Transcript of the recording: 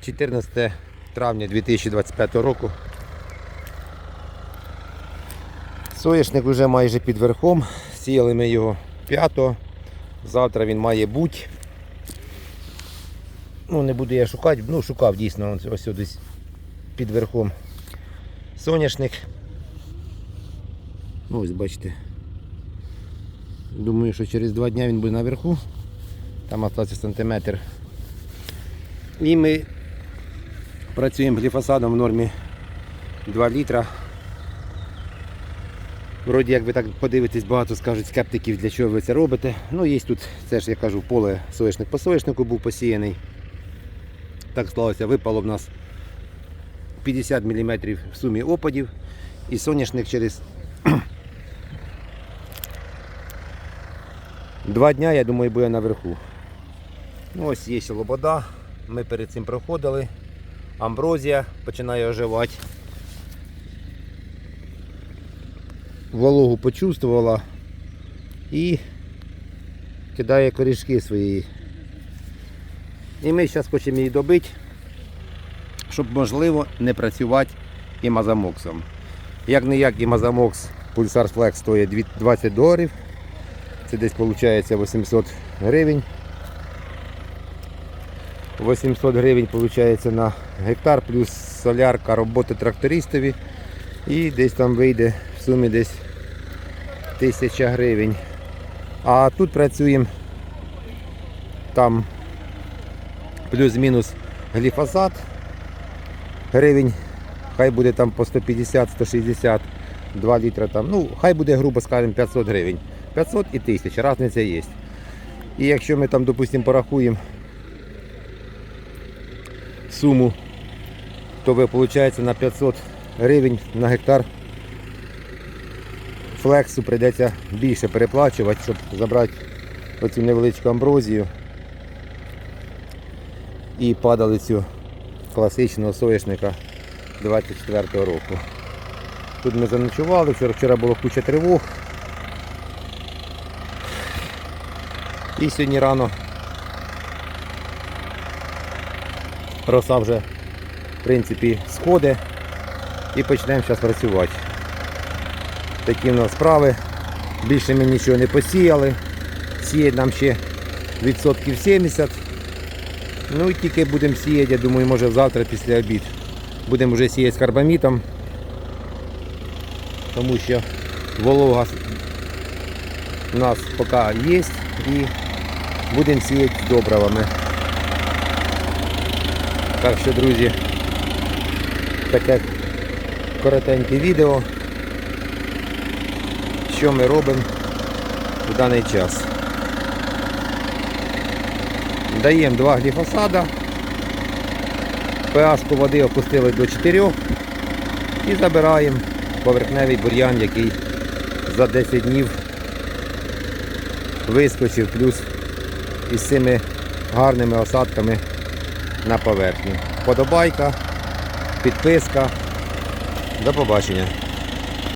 14 травня 2025 року. Соняшник вже майже під верхом. Сіяли ми його 5 Завтра він має бути. Ну, не буду я шукати, ну шукав дійсно ось, десь під верхом соняшник. Ну, ось бачите. Думаю, що через два дні він буде наверху. Там остався сантиметр. І ми працюємо гліфосадом в нормі 2 літра. Вроді, як ви так подивитесь, багато скажуть скептиків, для чого ви це робите. Ну, є тут, це ж я кажу, поле соняшник по соняшнику був посіяний. Так склалося, випало в нас 50 мм в сумі опадів. І соняшник через два дня, я думаю, буде наверху. Ну, ось є лобода. Ми перед цим проходили. Амброзія починає оживати. Вологу почувствувала і кидає корішки свої. І ми зараз хочемо її добити, щоб можливо не працювати імазамоксом. Як не як імазамокс Pulsar Flex стоїть 20 доларів. Це десь виходить 800 гривень. 800 гривень виходить на гектар, плюс солярка роботи трактористові. І десь там вийде в сумі десь 1000 гривень. А тут працюємо там плюс-мінус гліфосат гривень. Хай буде там по 150-160, 2 літра там. Ну, хай буде, грубо скажемо, 500 гривень. 500 і 1000, різниця є. І якщо ми там, допустимо, порахуємо суму, то ви, виходить, на 500 гривень на гектар флексу прийдеться більше переплачувати, щоб забрати оцю невеличку амброзію і падалицю класичного соняшника 24 року. Тут ми заночували, вчора, вчора було куча тривог. І сьогодні рано роса вже в принципі сходить і почнемо зараз працювати. Такі в нас справи. Більше ми нічого не посіяли. Сіять нам ще відсотків 70. Ну і тільки будемо сіяти, я думаю, може завтра після обід. Будемо вже сіяти з карбамітом. Тому що волога у нас поки є і будемо сіяти з добривами. Так що, друзі, таке коротеньке відео. Що ми робимо в даний час. Даємо два гліфосада, pH води опустили до 4 і забираємо поверхневий бур'ян, який за 10 днів вискочив, плюс із цими гарними осадками на поверхні. Подобайка, підписка. До побачення.